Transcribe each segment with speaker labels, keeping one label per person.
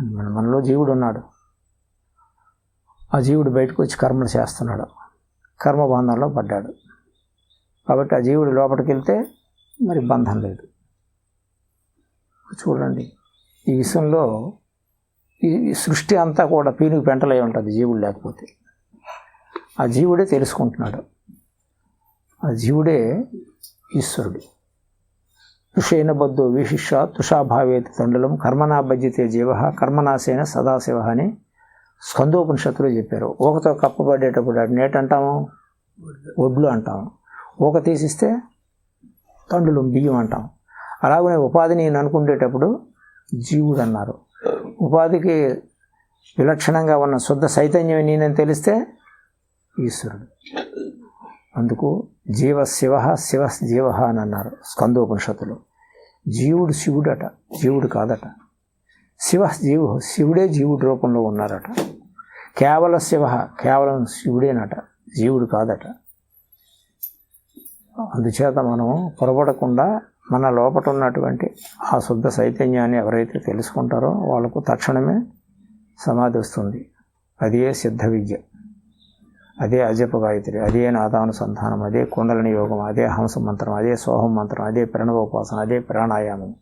Speaker 1: మన మనలో జీవుడు ఉన్నాడు. ఆ జీవుడు బయటకు వచ్చి కర్మలు చేస్తున్నాడు. కర్మబంధంలో పడ్డాడు. కాబట్టి ఆ జీవుడు లోపలికి వెళ్తే మరి బంధం లేదు. చూడండి ఈ విషయంలో ఈ ఈ సృష్టి అంతా కూడా పీనుగు పెంటలై ఉంటుంది జీవుడు లేకపోతే. ఆ జీవుడే తెలుసుకుంటున్నాడు. ఆ జీవుడే ఈశ్వరుడు. ఋషైన బద్ధో విశిష్య తుషాభావేత తండలం కర్మనా భజ్యతే జీవ కర్మనాశేన సదాశివ అని స్కందోపనిషత్తులు చెప్పారు. ఊకతో కప్పబడేటప్పుడు అది నేటంటాము ఒడ్లు అంటాము. ఊక తీసిస్తే తండులు బియ్యం అంటాం అలాగనే ఉపాధిని నేను అనుకునేటప్పుడు జీవుడు అన్నారు. ఉపాధికి విలక్షణంగా ఉన్న శుద్ధ చైతన్యం నేనని తెలిస్తే ఈశ్వరుడు. అందుకు జీవ శివ శివ జీవ అని అన్నారు స్కందోపనిషత్తులు. జీవుడు శివుడట జీవుడు కాదట. శివ జీవు శివుడే జీవుడి రూపంలో ఉన్నారట. కేవల శివ కేవలం శివుడేనట జీవుడు కాదట. అందుచేత మనం పొరపడకుండా మన లోపట ఉన్నటువంటి ఆ శుద్ధ చైతన్యాన్ని ఎవరైతే తెలుసుకుంటారో వాళ్ళకు తక్షణమే సమాధి వస్తుంది. అదే సిద్ధ విద్య. అదే అజప గాయత్రి అదే నాదానుసంధానం అదే కుండలని యోగం అదే హంస మంత్రం అదే సోహం మంత్రం అదే ప్రణవోపాసన అదే ప్రాణాయామం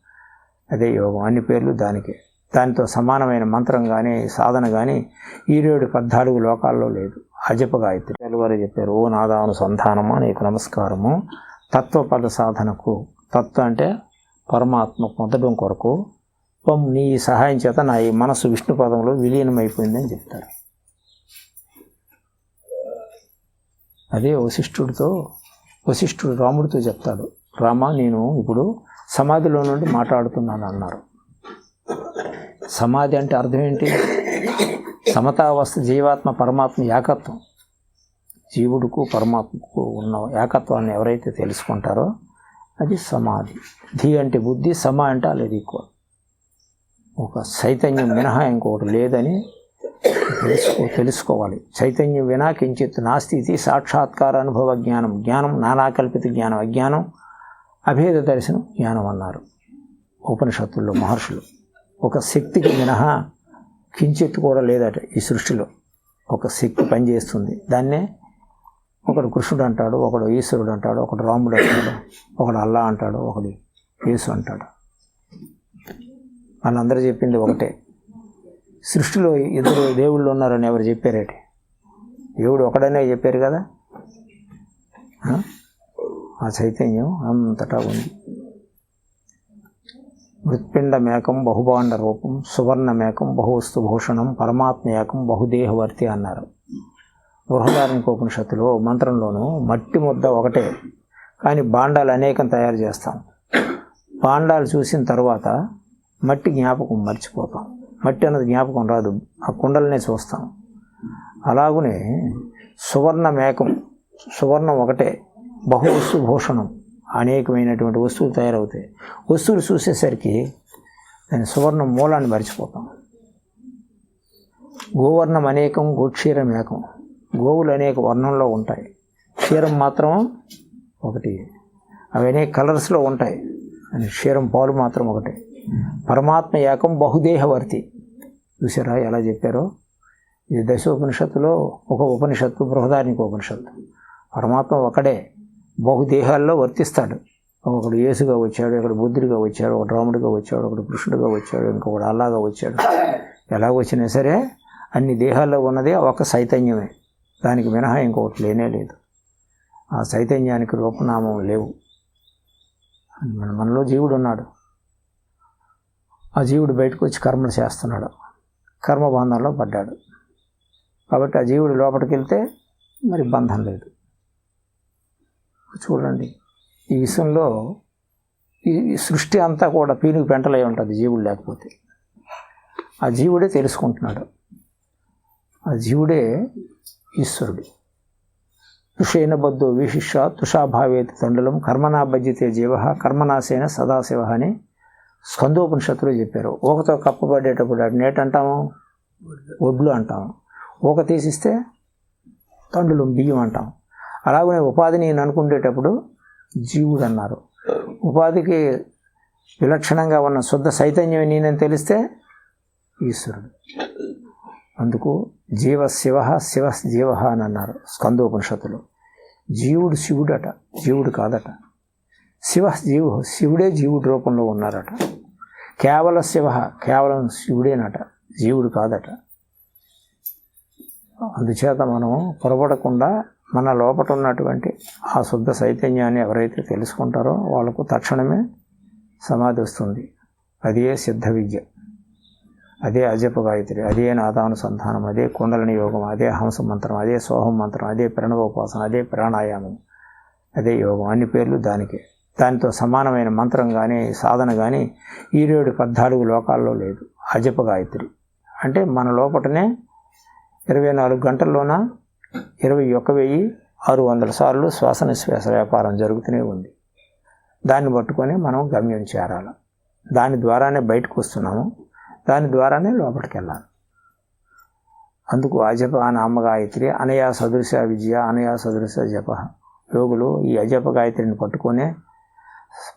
Speaker 1: అదే యోగం. అన్ని పేర్లు దానికే. దానితో సమానమైన మంత్రం కానీ సాధన కానీ ఈరేడు పద్నాలుగు లోకాల్లో లేదు. అజప గాయత్రి. వారు చెప్పారు ఓ నాదానుసంధానమా నీకు నమస్కారము. తత్వపద సాధనకు తత్వ అంటే పరమాత్మ పొందడం కొరకు పం నీ సహాయం చేత నా ఈ మనసు విష్ణు పదంలో విలీనమైపోయిందని చెప్తారు. అదే వశిష్ఠుడితో వశిష్ఠుడు రాముడితో చెప్తాడు రామ నేను ఇప్పుడు సమాధిలో నుండి మాట్లాడుతున్నాను అన్నారు. సమాధి అంటే అర్థం ఏంటి? సమతావస్థ జీవాత్మ పరమాత్మ ఏకత్వం. జీవుడుకు పరమాత్మకు ఉన్న ఏకత్వాన్ని ఎవరైతే తెలుసుకుంటారో అది సమాధి. ధి అంటే బుద్ధి సమ అంటే అలాది ఎక్కువ ఒక చైతన్యం మినహా ఇంకొకటి లేదని తెలుసుకో తెలుసుకోవాలి. చైతన్యం వినా కించిత్ నాస్తి ఇది సాక్షాత్కార అనుభవ జ్ఞానం. జ్ఞానం నానాకల్పిత జ్ఞానం. అజ్ఞానం అభేద దర్శనం జ్ఞానం అన్నారు. ఉపనిషత్తుల్లో మహర్షులు. ఒక శక్తికి మినహా కించిత్ కూడా లేదట ఈ సృష్టిలో. ఒక శక్తి పనిచేస్తుంది. దాన్నే ఒకడు కృష్ణుడు అంటాడు ఒకడు ఈశ్వరుడు అంటాడు ఒకడు రాముడు అంటాడు ఒకడు అల్లా అంటాడు ఒకడు యేసు అంటాడు. వాళ్ళందరూ చెప్పింది ఒకటే. సృష్టిలో ఇద్దరు దేవుళ్ళు ఉన్నారని ఎవరు చెప్పారేటి? దేవుడు ఒకడనే చెప్పారు కదా? ఆ? చైతన్యం అంతటా ఉంది. మృత్పిండమేకం బహుభాండ రూపం సువర్ణమేకం బహువస్తు భూషణం పరమాత్మేకం బహుదేహవర్తి అన్నారు. బృహదారణికోపనిషత్తులో మంత్రంలోనూ మట్టి ముద్ద ఒకటే కానీ బాండాలు అనేకం తయారు చేస్తాం. బాండాలు చూసిన తర్వాత మట్టి జ్ఞాపకం మర్చిపోతాం. మట్టి అన్నది జ్ఞాపకం రాదు. ఆ కుండలనే చూస్తాం. అలాగునే సువర్ణ మేకం సువర్ణం ఒకటే బహువస్తు భూషణం అనేకమైనటువంటి వస్తువులు తయారవుతాయి. వస్తువులు చూసేసరికి దాని సువర్ణం మూలాన్ని మర్చిపోతాం. గోవర్ణం అనేకం గోక్షీరం ఏకం గోవులు అనేక వర్ణంలో ఉంటాయి. క్షీరం మాత్రం ఒకటి. అవి అనేక కలర్స్లో ఉంటాయి. క్షీరం పాలు మాత్రం ఒకటే. పరమాత్మ ఏకం బహుదేహవర్తి. చూసారా ఎలా చెప్పారో? ఇది దశోపనిషత్తులో ఒక ఉపనిషత్తు బృహదార్నిక ఉపనిషత్తు. పరమాత్మ ఒకడే బహుదేహాల్లో వర్తిస్తాడు. ఒకడు యేసుగా వచ్చాడు ఒకడు బుద్ధుడిగా వచ్చాడు ఒకడు రాముడిగా వచ్చాడు ఒకడు కృష్ణుడిగా వచ్చాడు ఇంకొకడు అల్లాగా వచ్చాడు. ఎలా వచ్చినా సరే అన్ని దేహాల్లో ఉన్నదే ఒక చైతన్యమే దానికి మినహా ఇంకొకటి లేనే లేదు. ఆ చైతన్యానికి రూపనామం లేవు. మన మనలో జీవుడు ఉన్నాడు. ఆ జీవుడు బయటకు వచ్చి కర్మలు చేస్తున్నాడు. కర్మబంధంలో పడ్డాడు. కాబట్టి ఆ జీవుడు లోపలికి వెళ్తే మరి బంధం లేదు. చూడండి ఈ విషయంలో ఈ సృష్టి అంతా కూడా పీనుగు పెంటలై ఉంటుంది జీవుడు లేకపోతే. ఆ జీవుడే తెలుసుకుంటున్నాడు. ఆ జీవుడే ఈశ్వరుడు. ఋషైన బద్ధో విశిష్య తుషాభావేతి తండలం కర్మనా భజ్యతే జీవ కర్మనాశైన సదాశివ అని స్కందోపనిషత్తులో చెప్పారు. ఊకతో కప్పబడేటప్పుడు అటు నేటంటాము ఒడ్లు అంటాము. ఊక తీసిస్తే తండులు బియ్యం అంటాం అలాగనే ఉపాధిని నేను అనుకునేటప్పుడు జీవుడు అన్నారు. ఉపాధికి విలక్షణంగా ఉన్న శుద్ధ చైతన్యం నేనని తెలిస్తే ఈశ్వరుడు. అందుకు జీవ శివ శివ జీవ అని అన్నారు స్కందోపనిషత్తులు. జీవుడు శివుడట జీవుడు కాదట. శివ జీవు శివుడే జీవుడి రూపంలో ఉన్నారట. కేవల శివ కేవలం శివుడేనట. జీవుడు కాదట. అందుచేత మనం పొరపడకుండా మన లోపట ఉన్నటువంటి ఆ శుద్ధ చైతన్యాన్ని ఎవరైతే తెలుసుకుంటారో వాళ్ళకు తక్షణమే సమాధి వస్తుంది. అదే సిద్ధ విద్య. అదే అజప గాయత్రి అదే నాదానుసంధానం అదే కుండలని యోగం అదే హంస మంత్రం అదే సోహం మంత్రం అదే ప్రణవోపాసన అదే ప్రాణాయామం అదే యోగం. అన్ని పేర్లు దానికే. దానితో సమానమైన మంత్రం కానీ సాధన కానీ ఈరేడు పద్నాలుగు లోకాల్లో లేదు. అజప గాయత్రి. అంటే మన లోపటనే ఇరవై నాలుగు గంటల్లోన ఇరవై ఒక్క వెయ్యి ఆరు వందల సార్లు శ్వాస నిశ్వాస వ్యాపారం జరుగుతూనే ఉంది. దాన్ని పట్టుకొని మనం గమ్యం చేరాలి. దాని ద్వారానే బయటకు వస్తున్నాము. దాని ద్వారానే లోపలికి వెళ్ళాలి. అందుకు అజప నామ గాయత్రి అనయా సదృశ విజయ అనయా సదృశ జప. యోగులు ఈ అజప గాయత్రిని పట్టుకొనే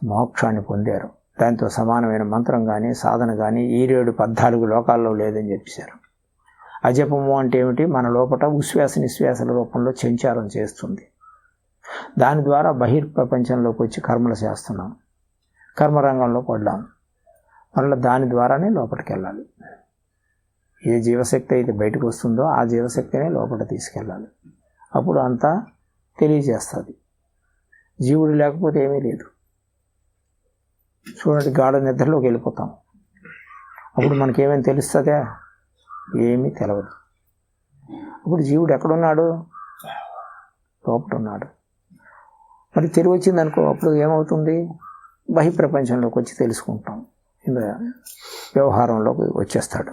Speaker 1: మోక్షాన్ని పొందారు. దాంతో సమానమైన మంత్రం కానీ సాధన కానీ ఈరేడు పద్నాలుగు లోకాల్లో లేదని చెప్పేశారు. అజపము అంటే ఏమిటి? మన లోపల ఉశ్వాస నిశ్వాసల రూపంలో సంచారం చేస్తుంది. దాని ద్వారా బహిర్ప్రపంచంలోకి వచ్చి కర్మలు చేస్తున్నాం. కర్మరంగంలో పడ్డాం. మళ్ళీ దాని ద్వారానే లోపలికి వెళ్ళాలి. ఏ జీవశక్తి అయితే బయటకు వస్తుందో ఆ జీవశక్తినే లోపల తీసుకెళ్ళాలి. అప్పుడు అంతా తెలియజేస్తుంది. జీవుడు లేకపోతే ఏమీ లేదు. చూడండి గాఢ నిద్రలోకి వెళ్ళిపోతాం. అప్పుడు మనకేమేమి తెలుస్తుందా? ఏమీ తెలవదు. అప్పుడు జీవుడు ఎక్కడున్నాడు? లోపట ఉన్నాడు మరి తెలివి వచ్చింది అనుకో అప్పుడు ఏమవుతుంది? బహిప్రపంచంలోకి వచ్చి తెలుసుకుంటాం. ఇంకా వ్యవహారంలోకి వచ్చేస్తాడు.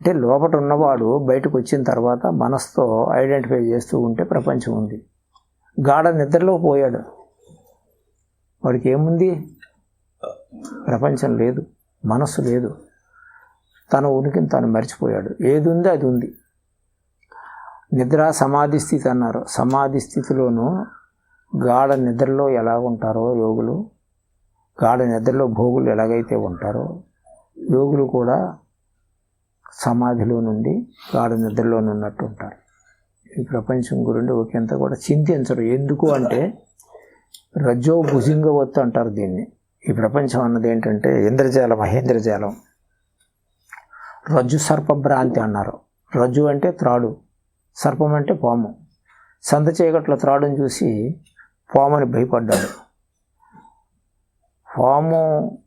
Speaker 1: అంటే లోపట ఉన్నవాడు బయటకు వచ్చిన తర్వాత మనసుతో ఐడెంటిఫై చేస్తూ ఉంటే ప్రపంచం ఉంది. గాఢ నిద్రలో పోయాడు. వాడికి ఏముంది? ప్రపంచం లేదు మనస్సు లేదు. తన ఉనికిని తాను మర్చిపోయాడు. ఏది ఉందో అది ఉంది నిద్ర సమాధి స్థితి అన్నారు. సమాధి స్థితిలోనూ గాఢ నిద్రలో ఎలా ఉంటారో యోగులు గాఢ నిద్రలో భోగులు ఎలాగైతే ఉంటారో యోగులు కూడా సమాధిలో నుండి గాఢ నిద్రలో ఉన్నట్టు ఉంటారు. ఈ ప్రపంచం గురించి ఒకంత కూడా చింతించరు. ఎందుకు అంటే రజో భుజింగవత్తు అంటారు దీన్ని. ఈ ప్రపంచం అన్నది ఏంటంటే ఇంద్రజాలం మహేంద్రజాలం రజ్జు సర్పభ్రాంతి అన్నారు. రజ్జు అంటే త్రాడు సర్పం అంటే పాము. సంత చీకట్ల త్రాడుని చూసి పాముని భయపడ్డాడు. పాము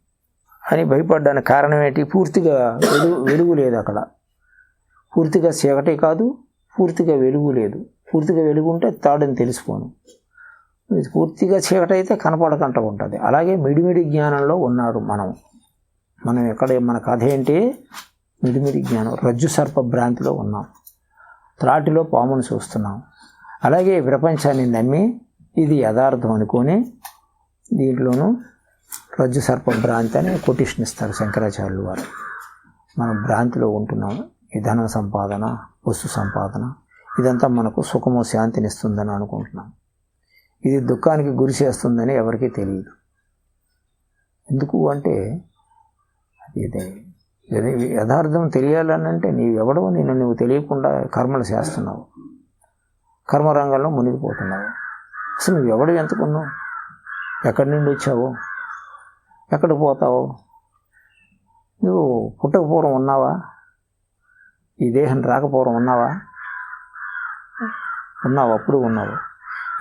Speaker 1: అని భయపడ్డానికి కారణం ఏంటి? పూర్తిగా వెలుగు వెలుగు లేదు అక్కడ. పూర్తిగా చీకటి కాదు పూర్తిగా వెలుగు లేదు. పూర్తిగా వెలుగు ఉంటే తాడని తెలిసిపోను. ఇది పూర్తిగా చీకటైతే కనపడకుండా ఉంటుంది. అలాగే మిడిమిడి జ్ఞానంలో ఉన్నారు మనం. మనం ఎక్కడ మన కథ ఏంటి? మిడిమిడి జ్ఞానం రజ్జు సర్ప భ్రాంతిలో ఉన్నాం. త్రాటిలో పామును చూస్తున్నాం. అలాగే ప్రపంచాన్ని నమ్మి ఇది యథార్థం అనుకొని దీంట్లోనూ రజ్జు సర్ప భ్రాంతి అని కొటేషన్ ఇస్తారు శంకరాచార్యులు వారు. మనం భ్రాంతిలో ఉంటున్నాం. ఈ ధన సంపాదన వస్తు సంపాదన ఇదంతా మనకు సుఖము శాంతిని ఇస్తుందని అనుకుంటున్నాం. ఇది దుఃఖానికి గురి చేస్తుందని ఎవరికీ తెలియదు. ఎందుకు అంటే ఇదే ఇది యథార్థం తెలియాలని అంటే నీవెవడో నేను నువ్వు తెలియకుండా కర్మలు చేస్తున్నావు. కర్మరంగంలో మునిగిపోతున్నావు. అసలు నువ్వు ఎవడు ఎక్కడి నుండి వచ్చావు? ఎక్కడ పోతావు? నువ్వు పుట్టకపూర్వం ఉన్నావా? ఈ దేహం రాకపోవడం ఉన్నావా? ఉన్నావు అప్పుడు ఉన్నావు.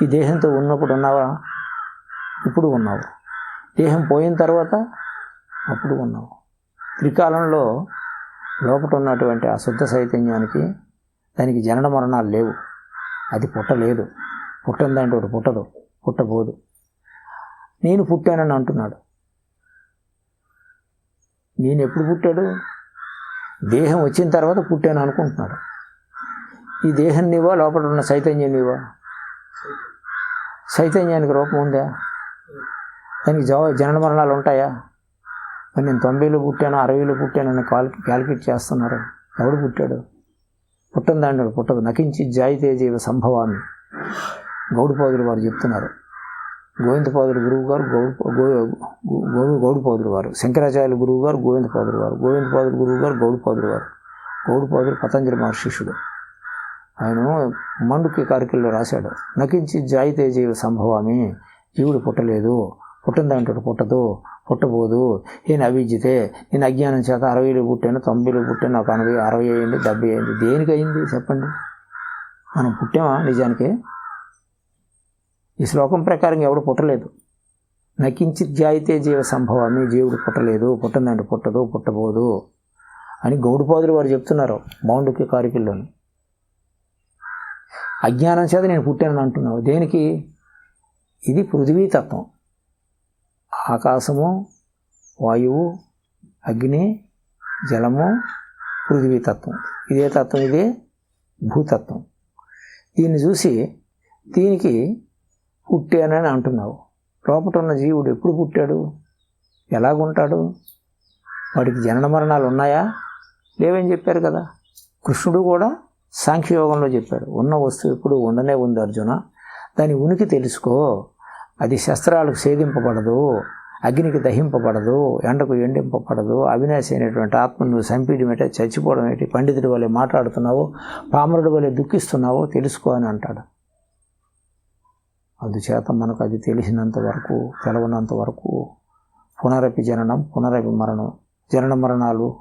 Speaker 1: ఈ దేహంతో ఉన్నప్పుడు ఉన్నావా? ఇప్పుడు ఉన్నావు. దేహం పోయిన తర్వాత అప్పుడు ఉన్నావు. త్రికాలంలో లోపల ఉన్నటువంటి ఆ శుద్ధ చైతన్యానికి దానికి జనన మరణాలు లేవు. అది పుట్టలేదు. పుట్టిందంటే ఒకటి పుట్టదు. పుట్టబోదు. నేను పుట్టానని అంటున్నాడు. నేను ఎప్పుడు పుట్టాడు? దేహం వచ్చిన తర్వాత పుట్టాను అనుకుంటున్నాడు. ఈ దేహం నీవా లోపల ఉన్న చైతన్యం నీవా చైతన్యానికి రూపం ఉందా? దానికి జవ జనన మరణాలు ఉంటాయా? మరి నేను తొంభైలో పుట్టాను అరవైలో పుట్టాను అని కాల్ క్యాలిక్యులేట్ చేస్తున్నారు. ఎవడు పుట్టాడు? పుట్టందాండు పుట్టదు. నకించి జాయితే జీవ సంభవాన్ని గౌడుపోదులు వారు చెప్తున్నారు. గోవిందపాదులు గురువు గారు గౌడు గౌడు వారు. శంకరాచార్యులు గురువు గారు గోవిందపాదులు వారు. గోవిందపాదులు గురువు గారు గౌడుపాదులు వారు. గౌడుపాదులు పతంజలి మహర్షిష్యుడు ఆయన మండుకి కారికల్లో రాశాడు. నకించి జాయితే జీవ సంభవామి జీవుడు పుట్టలేదు పుట్టిందంటాడు పుట్టదు. పుట్టబోదు. నేను అవిద్యతే నేను అజ్ఞానం చేత అరవైలో పుట్టాను తొంభైలో పుట్టాను నాకు ఎనభై అరవై అయింది డెబ్బై అయింది. దేనికి అయింది? చెప్పండి. మనం పుట్టామా నిజానికి? ఈ శ్లోకం ప్రకారం ఎవడు పుట్టలేదు. నకించి జాయితే జీవ సంభవామి జీవుడు పుట్టలేదు. పుట్టిందంటే పుట్టదు పుట్టబోదు అని గౌడిపాదులు వారు చెప్తున్నారు. మౌండుకి కారికల్లోని. అజ్ఞానం చేత నేను పుట్టానని అంటున్నావు. దేనికి? ఇది పృథివీ తత్వం ఆకాశము వాయువు అగ్ని జలము పృథివీ తత్వం ఇదే తత్వం ఇదే భూతత్వం. దీన్ని చూసి దీనికి పుట్టానని అంటున్నావు. లోపట ఉన్న జీవుడు ఎప్పుడు పుట్టాడు? ఎలాగుంటాడు? వాడికి జనన మరణాలు ఉన్నాయా? లేవని చెప్పారు కదా. కృష్ణుడు కూడా సాంఖ్యయోగంలో చెప్పాడు ఉన్న వస్తువు ఎప్పుడు ఉండనే ఉంది అర్జున. దాని ఉనికి తెలుసుకో. అది శస్త్రాలకు ఛేదింపబడదు అగ్నికి దహింపబడదు ఎండకు ఎండింపబడదు అవినాశి అయినటువంటి ఆత్మ నువ్వు సంపీడి ఏంటి చచ్చిపోవడం ఏంటి? పండితుడి వలె మాట్లాడుతున్నావు పామరుడి వలె దుఃఖిస్తున్నావో తెలుసుకో అని అంటాడు. అందుచేత మనకు అది తెలిసినంత వరకు తెలవనంత వరకు పునరపి జననం పునరపి మరణం జనన మరణాలు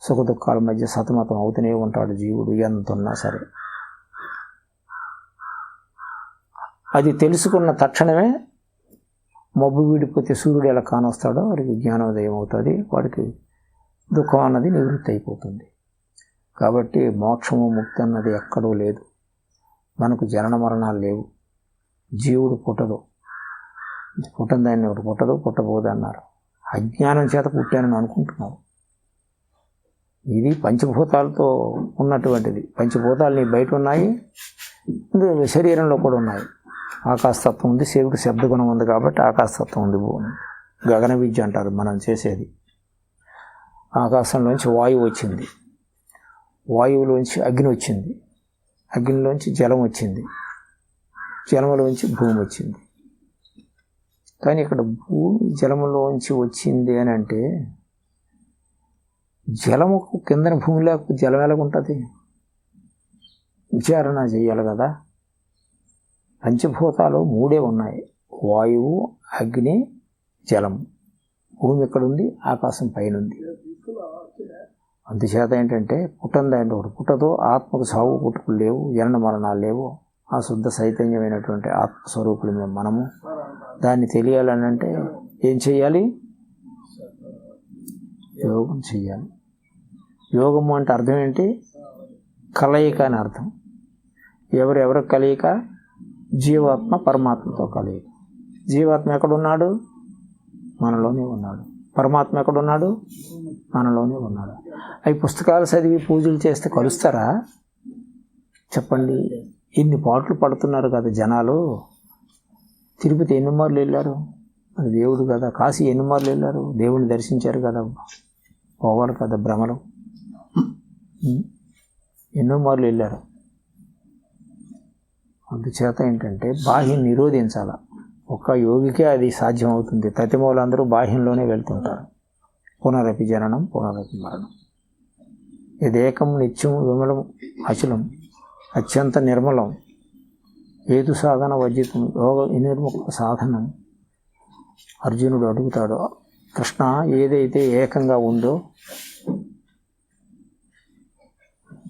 Speaker 1: సుఖ దుఃఖాల మధ్య సతమతం అవుతూనే ఉంటాడు జీవుడు ఎంత ఉన్నా సరే. అది తెలుసుకున్న తక్షణమే మబ్బు వీడిపోతే సూర్యుడు ఎలా కానొస్తాడో వాడికి జ్ఞానోదయం అవుతుంది వాడికి దుఃఖం అన్నది నివృత్తి అయిపోతుంది. కాబట్టి మోక్షము ముక్తి అన్నది ఎక్కడూ లేదు. మనకు జనన మరణాలు లేవు. జీవుడు పుట్టదు. పుట్టని దాన్ని ఒకటి పుట్టదు పుట్టబోదు అన్నారు. అజ్ఞానం చేత పుట్టానని అనుకుంటున్నారు ఇది పంచభూతాలతో ఉన్నటువంటిది. పంచభూతాలు నీ బయట ఉన్నాయి శరీరంలో కూడా ఉన్నాయి. ఆకాశతత్వం ఉంది శివుడికి శబ్దగుణం ఉంది కాబట్టి ఆకాశతత్వం ఉంది. గగన విద్య అంటారు మనం చేసేది. ఆకాశంలోంచి వాయువు వచ్చింది. వాయువులోంచి అగ్ని వచ్చింది. అగ్నిలోంచి జలం వచ్చింది. జలములోంచి భూమి వచ్చింది. కానీ ఇక్కడ భూమి జలములోంచి వచ్చింది అని అంటే జలముకు కిందన భూమి లేకపోతే జలం ఎలాగుంటుంది విచారణ చేయాలి కదా. పంచభూతాలు మూడే ఉన్నాయి. వాయువు అగ్ని జలం. భూమి ఎక్కడుంది? ఆకాశం పైన ఉంది అందుచేత ఏంటంటే పుట్టందంటే ఒకటి. పుట్టదు ఆత్మకు సాగు పుట్టుకులు లేవు జనన మరణాలు లేవు. ఆ శుద్ధ చైతన్యమైనటువంటి ఆత్మస్వరూపులు మేము మనము. దాన్ని తెలియాలని అంటే ఏం చేయాలి? యోగం చేయాలి. యోగము అంటే అర్థం ఏంటి? కలయిక అని అర్థం. ఎవరెవరి కలయిక? జీవాత్మ పరమాత్మతో కలయిక. జీవాత్మ ఎక్కడున్నాడు మనలోనే ఉన్నాడు. పరమాత్మ ఎక్కడున్నాడు మనలోనే ఉన్నాడు. అవి పుస్తకాలు చదివి పూజలు చేస్తే కలుస్తారా? చెప్పండి. ఇన్ని పాటలు పడుతున్నారు కదా జనాలు. తిరుపతి ఎన్ని మార్లు వెళ్ళారు? అది దేవుడు కదా. కాశీ ఎన్ని మార్లు వెళ్ళారు? దేవుడిని దర్శించారు కదా. పోవాలి కదా భ్రమలు. ఎన్నో మార్లు వెళ్ళారు. అందుచేత ఏంటంటే బాహ్యం నిరోధించాల. ఒక్క యోగికే అది సాధ్యం అవుతుంది తతిమూలందరూ బాహ్యంలోనే వెళ్తుంటారు. పునరపి జననం పునరపి మరణం. ఇదేకం నిత్యం విమలం అచలం అత్యంత నిర్మలం. ఏదు సాధన వర్జితం. యోగ నిర్ముఖ సాధనం. అర్జునుడు అడుగుతాడు కృష్ణ ఏదైతే ఏకంగా ఉందో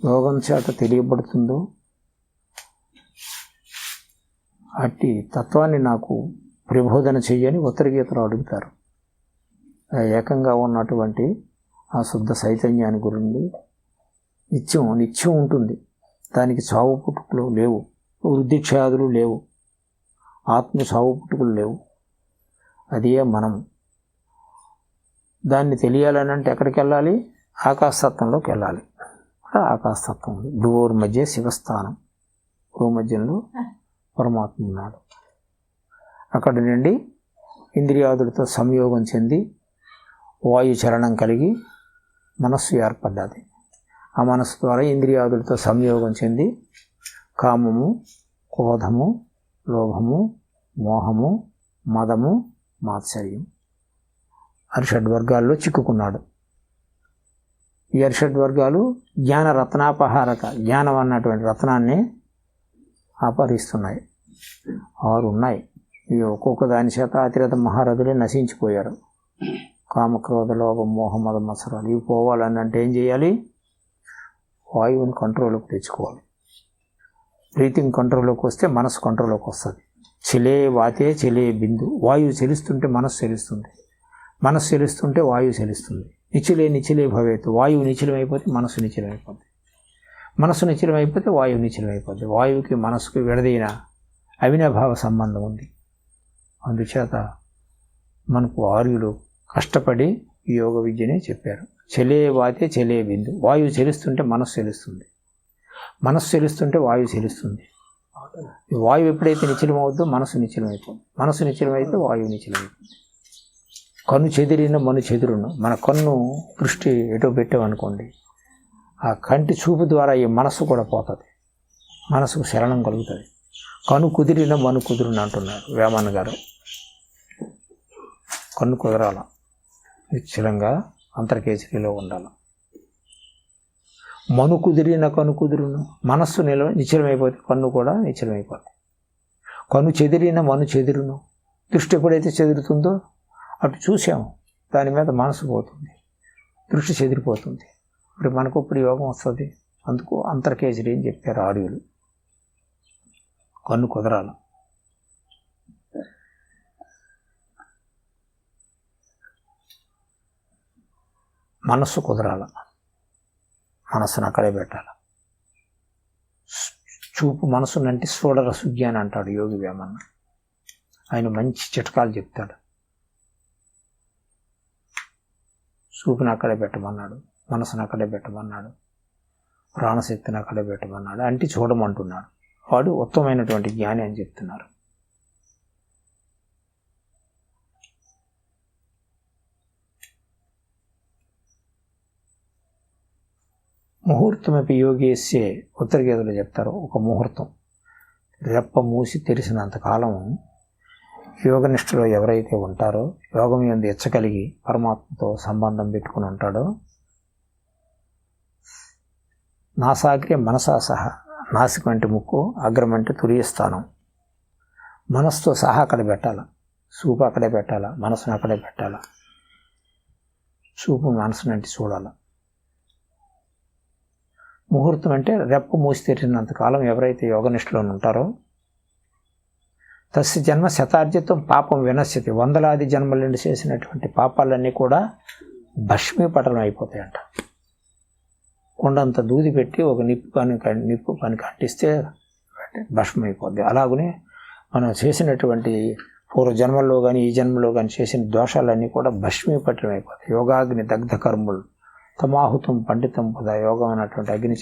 Speaker 1: యోగం చేత తెలియబడుతుందో అట్టి తత్వాన్ని నాకు ప్రబోధన చెయ్యని ఉత్తరగీతలు అడుగుతారు. ఏకంగా ఉన్నటువంటి ఆ శుద్ధ చైతన్యాన్ని గురించి నిత్యం నిత్యం ఉంటుంది. దానికి చావు పుట్టుకలు లేవు. వృద్ధిక్షయాదులు లేవు. ఆత్మ చావు పుట్టుకలు లేవు. అదే మనం. దాన్ని తెలియాలని అంటే ఎక్కడికి వెళ్ళాలి ఆకాశతత్వంలోకి వెళ్ళాలి. ఆకాశతత్వం ఉంది భూర్ మధ్య శివస్థానం. భూ మధ్యంలో పరమాత్మ ఉన్నాడు. అక్కడి నుండి ఇంద్రియాదులతో సంయోగం చెంది వాయు చలనం కలిగి మనస్సు ఏర్పడ్డది. ఆ మనస్సు ద్వారా ఇంద్రియాదులతో సంయోగం చెంది కామము క్రోధము లోభము మోహము మదము మాత్సర్యం. అరిషడ్ వర్గాల్లో చిక్కుకున్నాడు. ఎర్షడ్ వర్గాలు జ్ఞాన రత్నాపహారక జ్ఞానం అన్నటువంటి రత్నాన్ని అపహరిస్తున్నాయి ఆరు ఉన్నాయి. ఇవి ఒక్కొక్క దాని చేత అతిరథ మహారథులే నశించిపోయారు. కామక్రోధ లోభం మోహం మత్సరాలు ఇవి పోవాలని అంటే ఏం చేయాలి? వాయువుని కంట్రోల్లోకి తెచ్చుకోవాలి. బ్రీతింగ్ కంట్రోల్లోకి వస్తే మనసు కంట్రోల్లోకి వస్తుంది. చెలే వాతే చెలే బిందు. వాయువు చెలుస్తుంటే మనసు చెలుస్తుంది. మనసు చెలుస్తుంటే వాయువు చెలుస్తుంది. నిచిలే నిచిలే భవేత్. వాయువు నిచిలమైపోతే మనసు నిచిలమైపోతుంది మనసు నిశ్చలమైపోతే వాయువు నిచిలమైపోతుంది వాయువుకి మనసుకు విడదీన అవినాభావ సంబంధం ఉంది. అందుచేత మనకు ఆర్యులు కష్టపడి యోగ విద్యనే చెప్పారు. చెలే వాతే చెలే బిందు. వాయువు చెలుస్తుంటే మనసు చెలుస్తుంది. మనసు చెలుస్తుంటే వాయువు చెలుస్తుంది. వాయువు ఎప్పుడైతే నిశ్చలం అవుద్దో మనసు నిశ్చలం అయిపోతుంది మనసు నిశ్చలం అయితే వాయువు నిశ్చలం అయిపోతుంది కన్ను చెదిరిన మను చెదురును మన కన్ను దృష్టి ఎటో పెట్టామనుకోండి ఆ కంటి చూపు ద్వారా ఈ మనసు కూడా పోతుంది. మనసుకు శరణం కలుగుతుంది. కను కుదిరిన మను కుదురును అంటున్నారు వేమన్ గారు. కన్ను కుదరాల. నిశ్చలంగా అంతర్కేసరిలో ఉండాలి. మను కుదిరిన కను కుదురును. మనస్సు నిలవ నిశ్చలమైపోతుంది కన్ను కూడా నిశ్చలమైపోతుంది. కన్ను చెదిరిన మను చెదురును. దృష్టి ఎప్పుడైతే చెదురుతుందో అటు చూసాము దాని మీద మనసు పోతుంది దృష్టి చెదిరిపోతుంది. ఇప్పుడు మనకు ఇప్పుడు యోగం వస్తుంది. అందుకు అంతర్కేసరి అని చెప్పారు ఆడియోలు కన్ను కుదరాలి. మనస్సు కుదరాల. మనస్సును అక్కడే పెట్టాలి. చూపు మనసునంటే సోడరసుజ్ఞ అని అంటాడు యోగి వేమన్న. ఆయన మంచి చిట్కాలు చెప్తాడు. చూపుని అక్కడే పెట్టమన్నాడు మనసును అక్కడే పెట్టమన్నాడు ప్రాణశక్తిని అక్కడే పెట్టమన్నాడు అంటే చూడమంటున్నాడు. వాడు ఉత్తమమైనటువంటి జ్ఞాని అని చెప్తున్నారు. ముహూర్తమపి యోగేస్యే ఉత్తర చెప్తారు ఒక ముహూర్తం. రెప్ప మూసి తెరిసినంత కాలం యోగనిష్టలో ఎవరైతే ఉంటారో యోగం ఎందు ఎచ్చగలిగి పరమాత్మతో సంబంధం పెట్టుకుని ఉంటాడో నాసాగ్రే మనసా సహా నాసికం అంటే ముక్కు అగ్రం అంటే స్థానం మనసుతో సహా అక్కడ పెట్టాల చూపు అక్కడే పెట్టాలా మనసును అక్కడే పెట్టాలా చూపు మనసును అంటే చూడాలా. ముహూర్తం అంటే రెప్ప మూసి తెరిచినంతకాలం ఎవరైతే యోగనిష్టలో ఉంటారో తస్సు జన్మ శతార్జితం పాపం వినశ్యతి. వందలాది జన్మల నుండి చేసినటువంటి పాపాలన్నీ కూడా భస్మీపటలం అయిపోతాయంట. కొండంత దూది పెట్టి ఒక నిప్పు పని నిప్పు పని కట్టిస్తే భస్మం అయిపోద్ది అలాగనే మనం చేసినటువంటి పూర్వ జన్మల్లో కానీ ఈ జన్మలో కానీ చేసిన దోషాలన్నీ కూడా భస్మీపటలం అయిపోతాయి యోగాగ్ని దగ్ధ కర్ములు తమాహుతం పండితం పొద యోగం అన్నటువంటి అగ్ని